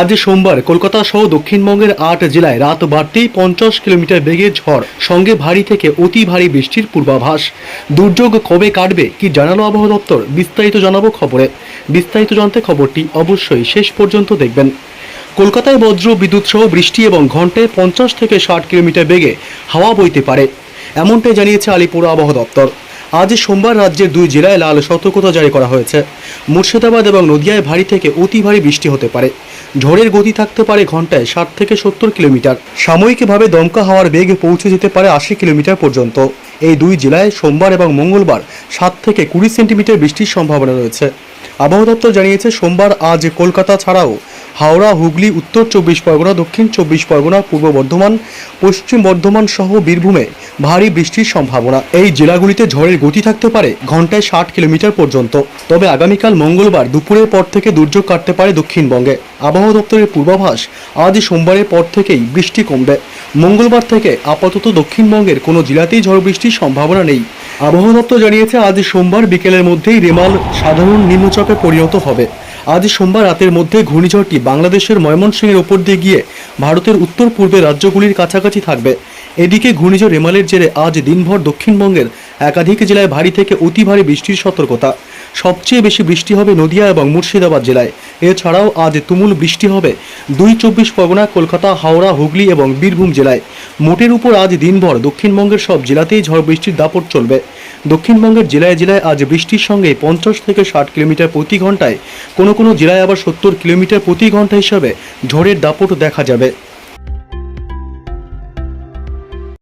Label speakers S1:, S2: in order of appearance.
S1: আজ সোমবার কলকাতা সহ দক্ষিণবঙ্গের আট জেলায় রাত বাড়তেই পঞ্চাশ কিলোমিটার বেগে ঝড়, সঙ্গে ভারী থেকে অতি ভারী বৃষ্টির পূর্বাভাস। দুর্যোগ কবে কাটবে কি জানালো আবহাওয়া দপ্তর? বিস্তারিত জানাব খবরে। বিস্তারিত জানতে খবরটি অবশ্যই শেষ পর্যন্ত দেখবেন। কলকাতায় বজ্র বিদ্যুৎ সহ বৃষ্টি এবং ঘন্টায় পঞ্চাশ থেকে ষাট কিলোমিটার বেগে হাওয়া বইতে পারে, এমনটাই জানিয়েছে আলিপুর আবহাওয়া দপ্তর। আজ সোমবার রাজ্যের দুই জেলায় লাল সতর্কতা জারি করা হয়েছে। মুর্শিদাবাদ এবং নদিয়ায় ভারী থেকে অতি ভারী বৃষ্টি হতে পারে। ঝড়ের গতি থাকতে পারে ঘন্টায় ষাট থেকে সত্তর কিলোমিটার। সাময়িকভাবে দমকা হাওয়ার বেগ পৌঁছে যেতে পারে আশি কিলোমিটার পর্যন্ত। এই দুই জেলায় সোমবার এবং মঙ্গলবার সাত থেকে কুড়ি সেন্টিমিটার বৃষ্টির সম্ভাবনা রয়েছে। আবহাওয়া দপ্তর জানিয়েছে, সোমবার আজ কলকাতা ছাড়াও হাওড়া, হুগলি, উত্তর চব্বিশ পরগনা, দক্ষিণ চব্বিশ পরগনা, পূর্ব বর্ধমান, পশ্চিম বর্ধমান সহ বীরভূমে ভারী বৃষ্টির সম্ভাবনা। এই জেলাগুলিতে ঝড়ের গতি থাকতে পারে ঘন্টায় ষাট কিলোমিটার পর্যন্ত। তবে আগামীকাল মঙ্গলবার দুপুরের পর থেকে দুর্যোগ কাটতে পারে দক্ষিণবঙ্গে। আবহাওয়া দপ্তরের পূর্বাভাস, আজ সোমবারের পর থেকেই বৃষ্টি কমবে। মঙ্গলবার থেকে আপাতত দক্ষিণবঙ্গের কোনো জেলাতেই ঝড় বৃষ্টির সম্ভাবনা নেই। আবহাওয়া দপ্তর জানিয়েছে, আজ সোমবার বিকেলের মধ্যেই রেমাল সাধারণ নিম্নচাপে পরিণত হবে। আজ সোমবার রাতের মধ্যে ঘূর্ণিঝড়টি বাংলাদেশের ময়মনসিংহের ওপর দিয়ে গিয়ে ভারতের উত্তর পূর্বে রাজ্যগুলির কাছাকাছি থাকবে। এদিকে ঘূর্ণিঝড় রেমালের জেরে আজ দিনভর দক্ষিণবঙ্গের একাধিক জেলায় ভারী থেকে অতি ভারী বৃষ্টির সতর্কতা। সবচেয়ে বেশি বৃষ্টি হবে নদিয়া এবং মুর্শিদাবাদ জেলায়। এছাড়াও আজ তুমুল বৃষ্টি হবে। দুই চব্বিশ পরগনা, কলকাতা, হাওড়া, হুগলি এবং বীরভূম জেলায়। মোটের উপর আজ দিনভর দক্ষিণবঙ্গের সব জেলাতেই ঝড় বৃষ্টির দাপট চলবে। দক্ষিণবঙ্গের জেলায় জেলায় আজ বৃষ্টির সঙ্গে পঞ্চাশ থেকে ষাট কিলোমিটার প্রতি ঘন্টায় কোনো কোনো জেলায় আবার সত্তর কিলোমিটার প্রতি ঘণ্টা হিসাবে ঝড়ের দাপট দেখা যাবে।